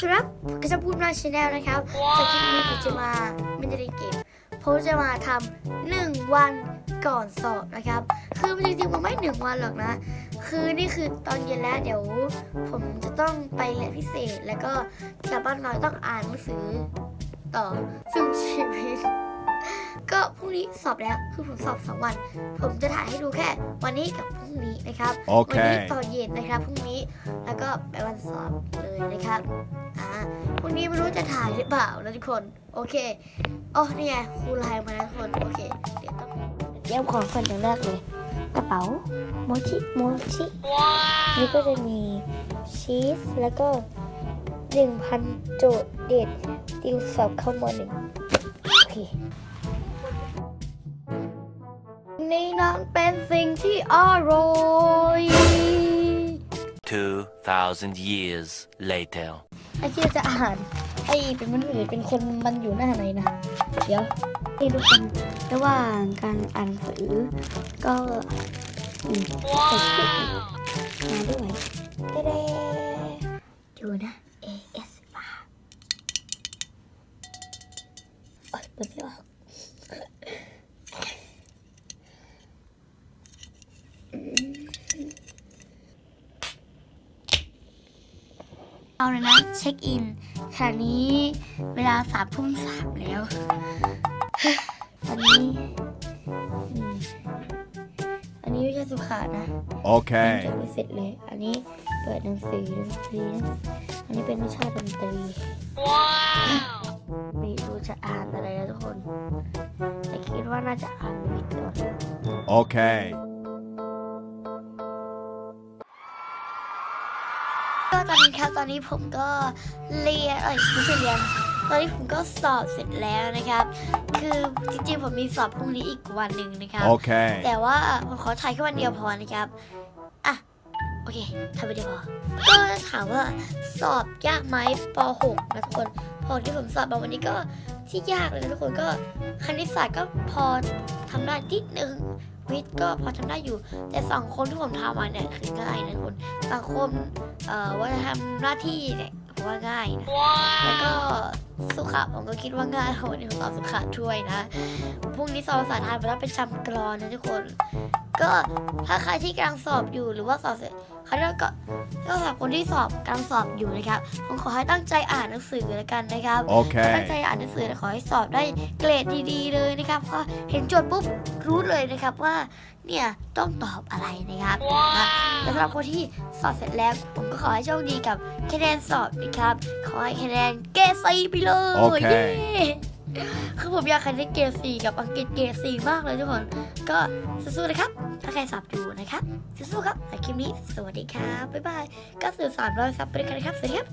ครับก็จะพูดมาชแนลนะครับจากคลิปนี้ผมจะมาไม่ได้เล่นเกมผมจะมาทำหนึ่งวันก่อนสอบนะครับ คือจริงๆมันไม่หนึ่งวันหรอกนะ คือนี่คือตอนเย็นแล้วเดี๋ยว ผมจะต้องไปเรียนพิเศษแล้วก็กลับบ้านน้อยต้องอ่านหนังสือต่อซึ่งชีวิต ก็พรุ่งนี้สอบแล้วคือผมสอบสองวัน ผมจะถ่ายให้ดูแค่ วันนี้กับพรุ่งนี้นะครับโอเควันี้ตอนเย็นนะครับ พรุ่งนี้แล้วก็ไปวันสอบเลยนะครับอ่าพรุ่งนี้ไม่รู้จะถ่ายหรือเปล่านะทุกคนโอเคอ๋อนี่ไงครูไลน์มานะทุกคนโอเคเดี๋ยวต้องเตรียมของก่อนอย่างแรกเลยกระเป๋าโมชิโมชินี่ก็จะมีชีสแล้วก็หนึ่งพันโจทย์เด็ดติวสอบเข้ามหนึ่งโอเค นี่นั้นเป็นสิ่งที่อร่อย 2,000 years later. ไอ้ที่เราจะอ่านให้เป็นมนุษย์หรือเป็นคนมันอยู่หน้าไหนนะ เดี๋ยวนี่ทุกคนระหว่างการอ่านหนังสือก็อืมใส่ชื่อมาด้วยเด้ๆดูนะ AS มาโอ๊ยเปิดไม่ออก เอาเลยนะเช็คอินขณะนี้เวลาสามทุ่มสามแล้วตอนนี้อืมอันนี้ไม่ใช่สุขานะ Okay. ยังไม่เสร็จเลย อันนี้เปิดหนังสือดนตรีนะอันนี้เป็นวิชาดนตรีไม่รู้จะอ่านอะไรนะทุกคนแต่คิดว่าน่าจะอ่านวิทย์ก่อน Okay. ก็ ตอนนี้ครับตอนนี้ผมก็เรียนเอ้ยไม่ใช่เรียนตอนนี้ผมก็สอบเสร็จแล้วนะครับ คือจริงๆผมมีสอบพรุ่งนี้อีกวันหนึ่งนะครับ Okay. แต่ว่าผมขอถ่ายแค่วันเดียวพอนะครับ อะ โอเคทำไปเดียวพอ ก็ถามว่าสอบยากไหมป .6 นะทุกคนพอที่ผมสอบมาวันนี้ก็ที่ยากเลยนะทุกคนก็คณิตศาสตร์ก็พอทำได้นิดนึง วิทย์ก็พอทำได้อยู่ แต่สังคมที่ผมทำมาเนี่ยคือง่ายนะทุกคนสังคมเอ่อว่าจะทำหน้าที่เนี่ยผมว่าง่ายนะแล้วก็สุขะผมก็คิดว่าง่ายเพราะวันนี้ผมสอบสุขะช่วยนะพรุ่งนี้สอบภาษาไทยผมต้องเป็นจำกรอนนะทุกคน ก็ถ้าใครที่กำลังสอบอยู่หรือว่าสอบเสร็จเขาเรียกก็ก็สำหรับคนที่สอบกำลังสอบอยู่นะครับ ผมขอให้ตั้งใจอ่านหนังสือแล้วกันนะครับ ตั้งใจ Okay. อ่านหนังสือและขอให้สอบได้เกรดดีๆเลยนะครับเพราะเห็นโจทย์ปุ๊บรู้เลยนะครับว่าเนี่ยต้องตอบอะไรนะครับนะแต่สำหรับคนที่สอบเสร็จแล้วผมก็ขอให้โชคดีกับคะแนนสอบนะครับ ขอให้คะแนนเกรดซีไปเลยโอเคเย้ คือผมอยากคะแนนเกรดซีกับอังกฤษเกรดซีมากเลยทุกคน ก็สู้ๆนะครับ ถ้าใครสอบอยู่นะครับสู้ๆครับในคลิปนี้สวัสดีครับบ๊ายบายก็สื่อสารรอยซับไปด้วยกันนะครับสวัสดีครับ